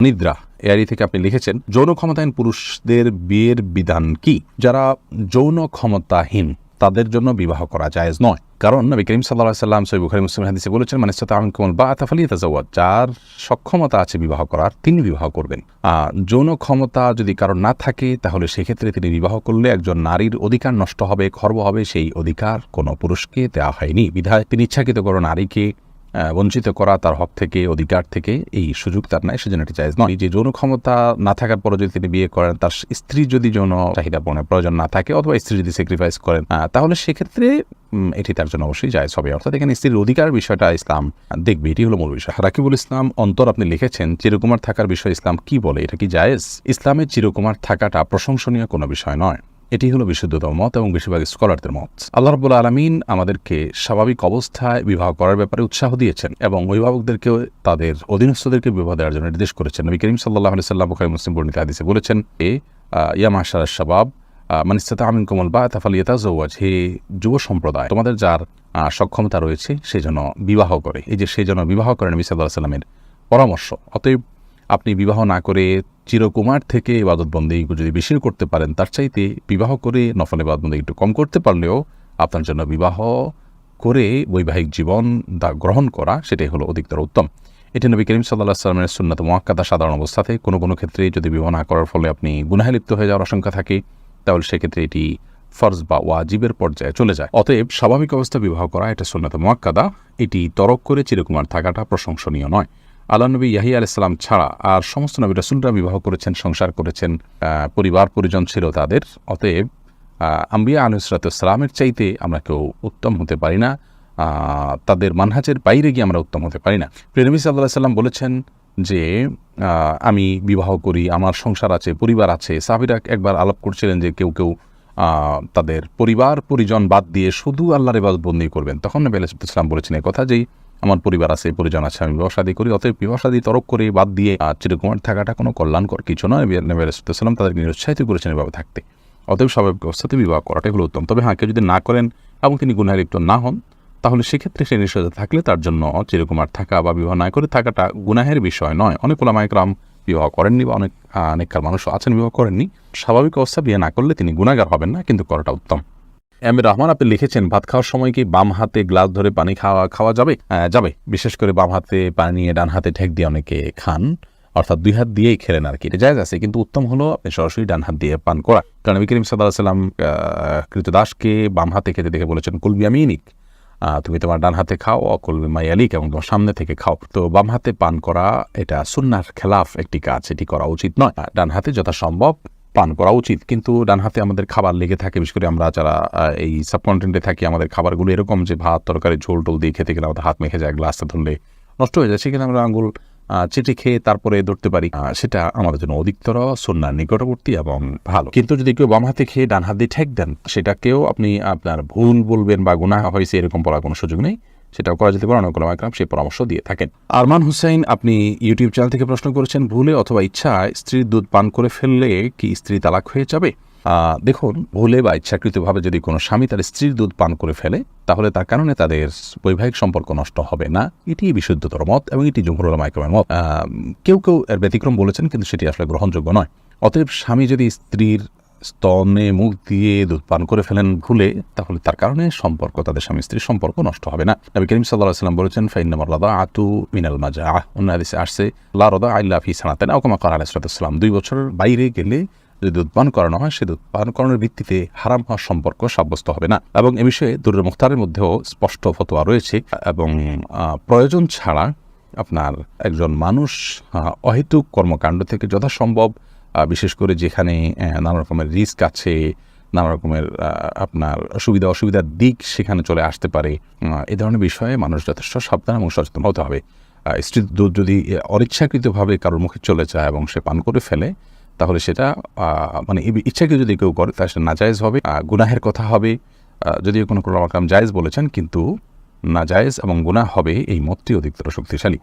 নিদ্রা এআরি থেকে আপনি লিখেছেন যৌন ক্ষমতাহীন পুরুষদের বিয়ের বিধান কি? যারা যৌন ক্ষমতাহীন তাদের জন্য বিবাহ করা জায়েজ নয়। কারণ নবী করিম সাল্লাহ সাল্লাম সৈব বুখারী মুসলিম হাদিসে বলেছেন মানে সাথে বা আতাফালি তাজাওয়াত যার সক্ষমতা আছে বিবাহ করার তিনি বিবাহ করবেন। আহ, যৌন ক্ষমতা যদি কারণ না থাকে তাহলে সেক্ষেত্রে তিনি বিবাহ করলে একজন নারীর অধিকার নষ্ট হবে খর্ব হবে সেই অধিকার কোনো পুরুষকে দেওয়া হয়নি। বিধায় তিনি ইচ্ছাকৃত কোনো নারীকে বঞ্চিত করা তার হক থেকে, অধিকার থেকে এই সুযোগ তার নাই, সেজন্য এটি চাইজ নয়। যে যৌন ক্ষমতা না থাকার পরে যদি তিনি বিয়ে করেন, তার স্ত্রী যদি যৌন চাহিদা পূরণের প্রয়োজন না থাকে অথবা স্ত্রী যদি স্যাক্রিফাইস করেন তাহলে সেক্ষেত্রে এটি তার জন্য অবশ্যই জায়জ হবে। অর্থাৎ এখানে স্ত্রীর অধিকার বিষয়টা ইসলাম দেখবে, এটি হলো মূল বিষয়। রাকিবুল ইসলাম অন্তর আপনি লিখেছেন, চিরকুমার থাকার বিষয় ইসলাম কি বলে? এটা কি জায়েজ? ইসলামের চিরকুমার থাকাটা প্রশংসনীয় কোনো বিষয় নয়। এটি হলো বিশুদ্ধতম মত এবং বেশিরভাগ স্কলারদের মত। আল্লাহ রবুল আলমিন আমাদেরকে স্বাভাবিক অবস্থায় বিবাহ করার ব্যাপারে উৎসাহ দিয়েছেন এবং অভিভাবকদেরকেও তাদের অধীনস্থদেরকে বিবাহ দেওয়ার জন্য নির্দেশ করেছেন। নবী করিম সাল্লাহ আলি সাল্লাম বুখারী মুসলিম বর্ণিত হাদিসে বলেছেন, এ ইয়া মাশার শাবাব মানিস্তাতা আমিন কোমল বা তাফাল ইয়েতা জৌয়াজ হে যুব সম্প্রদায়, তোমাদের যার সক্ষমতা রয়েছে সেই জন্য বিবাহ করে। এই যে সেই জন্য বিবাহ করেন নবী সাল্লাহ সাল্লামের পরামর্শ, অতএব আপনি বিবাহ না করে চিরকুমার থেকে ইবাদতবন্দি যদি বেশি করতে পারেন, তার চাইতে বিবাহ করে নফল ইবাদতবন্দি একটু কম করতে পারলেও আপনার জন্য বিবাহ করে বৈবাহিক জীবন দা গ্রহণ করা, সেটাই হলো অধিকতর উত্তম। এটি নবী করিম সাল্লাহ সাল্লামের সুন্নত মোয়াক্কাদা সাধারণ অবস্থাতে কোনো কোনো ক্ষেত্রে যদি বিবাহ না করার ফলে আপনি গুনাহে লিপ্ত হয়ে যাওয়ার আশঙ্কা থাকে, তাহলে সেক্ষেত্রে এটি ফরজ বা ওয়াজিবের পর্যায়ে চলে যায়। অতএব স্বাভাবিক অবস্থা বিবাহ করা, এটা সুন্নত মোয়াক্কাদা এটি তরক করে চিরকুমার থাকাটা প্রশংসনীয় নয়। আল্লাহ নবী ইয়াহিয়া আলাইসালাম ছাড়া আর সমস্ত নবী রাসুলরা বিবাহ করেছেন, সংসার করেছেন পরিবার, পরিজন ছিল তাদের। অতএব আম্বিয়া আনুসরাতামের চাইতে আমরা কেউ উত্তম হতে পারি না। তাদের মানহাজের বাইরে গিয়ে আমরা উত্তম হতে পারি না। প্রেনবী সাল্লাহ সাল্লাম বলেছেন যে আমি বিবাহ করি, আমার সংসার আছে, পরিবার আছে। সাবিরা একবার আলাপ করছিলেন যে কেউ কেউ তাদের পরিবার, পরিজন বাদ দিয়ে শুধু আল্লাহর ইবাদত বন্দি করবেন। তখন নবী আলাইসালাম বলেছেন এই কথা যেই আমার পরিবার আছে, পরিজন আছে, আমি বিবাসাদী করি, অতএব বিবাসাদী তরক করে বাদ দিয়ে চিরকুমার থাকাটা কোনো কল্যাণকর কিছু নয়। নবী তাদেরকে নিরুৎসাহিত করেছেন এভাবে থাকতে। অতএব স্বাভাবিক অবস্থাতে বিবাহ করাটাই হলো উত্তম। তবে হ্যাঁ কেউ যদি না করেন এবং তিনি গুনায় লিপ্ত না হন, তাহলে সেক্ষেত্রে সে নিষেধে থাকলে তার জন্য চিরকুমার থাকা বা বিবাহ না করে থাকাটা গুনাহের বিষয় নয়। অনেক ওলামাইকরাম বিবাহ করেননি বা অনেক অনেককার মানুষ আছেন, বিবাহ করেননি। স্বাভাবিক অবস্থা বিয়ে না করলে তিনি গুণাগার হবেন না, কিন্তু করাটা উত্তম। এম এ রহমান আপনি লিখেছেন ভাত খাওয়ার সময় কি বাম হাতে গ্লাস ধরে পানি খাওয়া খাওয়া যাবে? যাবে। বিশেষ করে বাম হাতে পানি নিয়ে ডান হাতে ঠেক দিয়ে অনেকে খান। অর্থাৎ দুই হাত দিয়েই খেলেন আর কি। এটা জায়গা আছে কিন্তু উত্তম হলো আপনি সরাসরি ডান হাত দিয়ে পান করা। কারণ নবী করিম সাল্লাহ সাল্লাম কৃতদাসকে বাম হাতে খেতে দেখে বলেছেন কুলবি আমিনিক। আহ, তুমি তোমার ডান হাতে খাও অকুল মাইয়ালিক এবং তোমার সামনে থেকে খাও। তো বাম হাতে পান করা এটা সুন্নার খেলাফ একটি কাজ এটি করা উচিত নয়। ডান হাতে যথাসম্ভব পান করা উচিত। কিন্তু ডান হাতে আমাদের খাবার লেগে থাকে, বিশেষ করে আমরা যারা এই সাবকন্টিনেন্টে থাকি, আমাদের খাবারগুলো এরকম যে ভাত, তরকারি, ঝোল টোল দিয়ে খেতে গেলে আমাদের হাত মেখে যায়, গ্লাসটা ধরলে নষ্ট হয়ে যায়, সেখানে আমরা আঙুল চেটে খেয়ে তারপরে ধরতে পারি। সেটা আমাদের জন্য অধিকতর সন্ন্যার নিকটবর্তী এবং ভালো। কিন্তু যদি কেউ বাম হাতে খেয়ে ডান হাত দিয়ে ঠেক দেন, সেটাকেও আপনি আপনার ভুল বলবেন বা গুনাহ হয়েছে, এরকম বলার কোনো সুযোগ নেই। সেটাও করা যেতে পারে, অনেক একরাম সেই পরামর্শ দিয়ে থাকেন। আরমান হুসাইন, আপনি ইউটিউব চ্যানেল থেকে প্রশ্ন করেছেন, ভুলে অথবা ইচ্ছায় স্ত্রীর দুধ পান করে ফেললে কি স্ত্রী তালাক হয়ে যাবে? দেখুন, ভুলে বা ইচ্ছাকৃতভাবে যদি কোনো স্বামী তার স্ত্রীর দুধ পান করে ফেলে, তাহলে তার কারণে তাদের বৈবাহিক সম্পর্ক নষ্ট হবে না। এটি বিশুদ্ধতর মত এবং এটি জমহুরুল মাইক্রমের মত। কেউ কেউ এর ব্যতিক্রম বলেছেন, কিন্তু সেটি আসলে গ্রহণযোগ্য নয়। অতএব স্বামী যদি স্ত্রীর স্তনে মুখ দিয়ে দুধ পান করে ফেলেন ভুলে, তাহলে তার কারণে সম্পর্ক, তাদের স্বামী স্ত্রীর সম্পর্ক নষ্ট হবে না। নবী করিম সাল্লাহ সাল্লাম বলেছেন ফাইনামার লাদা আতু মিনাল মাজা আহ অন্য হাদিসে আসছে, লা রদা আল্লাহ ফি সানাতেন। ওকমা করা আলাইসালাম দুই বছরের বাইরে গেলে যদি দুধ পান করানো হয়, সে দুধ পান করানোর ভিত্তিতে হারাম হওয়ার সম্পর্ক সাব্যস্ত হবে না। এবং এ বিষয়ে দুরের মুখতারের মধ্যেও স্পষ্ট ফতোয়া রয়েছে এবং প্রয়োজন ছাড়া আপনার একজন মানুষ অহেতুক কর্মকাণ্ড থেকে যথাসম্ভব বিশেষ করে যেখানে নানা রকমের রিস্ক আছে, নানা রকমের আপনার সুবিধা অসুবিধার দিক সেখানে চলে আসতে পারে। এ ধরনের বিষয়ে মানুষ যথেষ্ট সাবধান এবং সচেতন হতে হবে। স্ত্রী দুধ যদি অনিচ্ছাকৃতভাবে কারোর মুখে চলে যায় এবং সে পান করে ফেলে, তাহলে সেটা মানে ইচ্ছাকে যদি কেউ করে, তাহলে সেটা নাজায়েজ হবে। গুনাহের কথা হবে। যদিও কোনো কোনো রকম জায়েজ বলেছেন, কিন্তু নাজায়েজ এবং গুনাহ হবে এই মতটি অধিকতর শক্তিশালী।